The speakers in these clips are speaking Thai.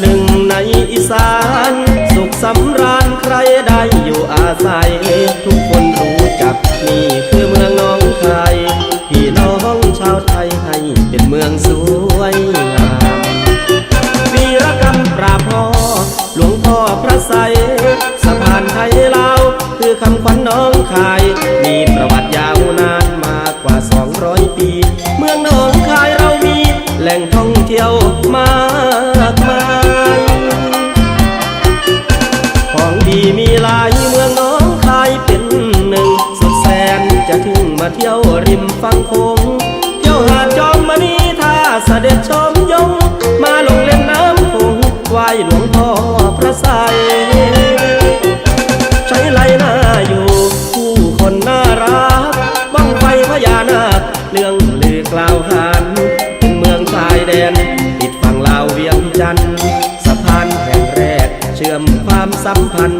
หนึ่งในอีสาน สุขสำราญใครได้อยู่อาศัย ทุกคนรู้จักนี่คือเมืองน้องคายพี่น้องชาวไทยให้เป็นเมืองสวยงามวีรกรรมปราพ่อหลวงพ่อพระใสสะพานไทยลาวคือคำขวัญน้องคาย มาเที่ยวริมฝั่งโขงเที่ยวหาดจอมมณีท่าเสด็จชมยง มาลงเล่นน้ำโขงไหว้หลวงพ่อพระไสใช้ไหลหน้าอยู่ผู้คนน่ารักบ้องไฟพญานาคเรื่องลือกล่าวขานถึงเมืองชายแดน ติดฝั่งลาวเวียงจันทร์สะพานแห่งแรก เชื่อมความสัมพันธ์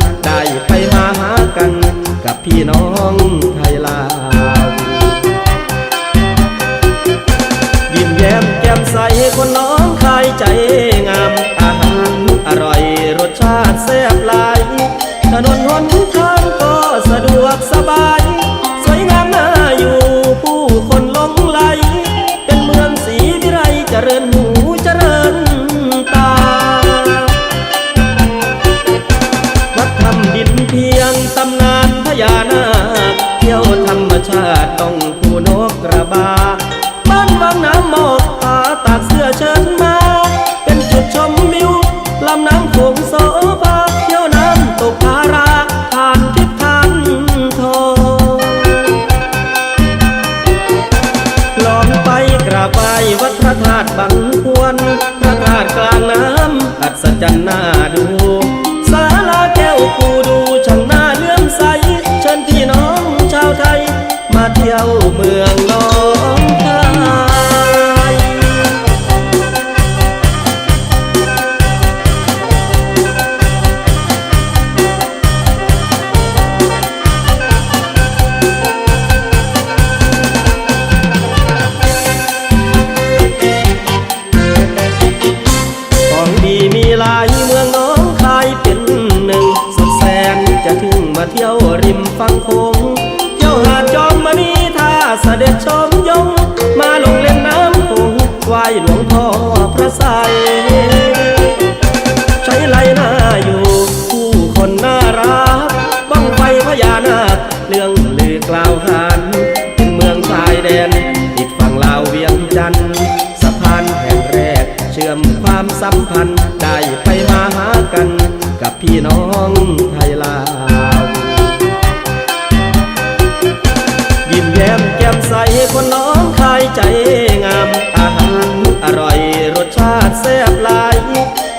า อมความสัมพันธ์ได้ไปมาหากัน กับพี่น้องไทยลาวยิ้มแย้มแจ่มใสคนน้องคายใจงาม อาหารอร่อยรสชาติแซ่บหลาย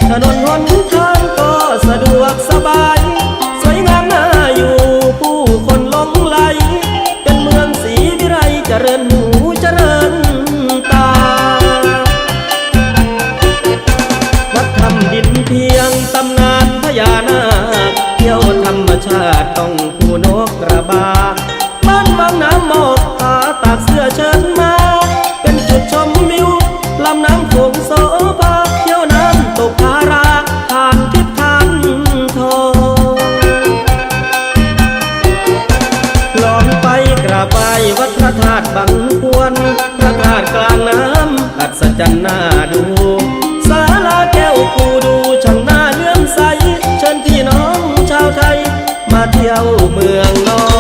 ถนนหนทางก็สะดวกสบาย สวยงามน่าอยู่ผู้คนหลงไหลเป็นเมืองสีวิไรเจริญ ตุบังควรพระธาตุกลางน้ำอัศจรรย์น่าดูสาลาแก้วกูดูช่างน่าเลื่อมใส เชิญพี่น้องชาวไทย มาเที่ยวเมืองนอก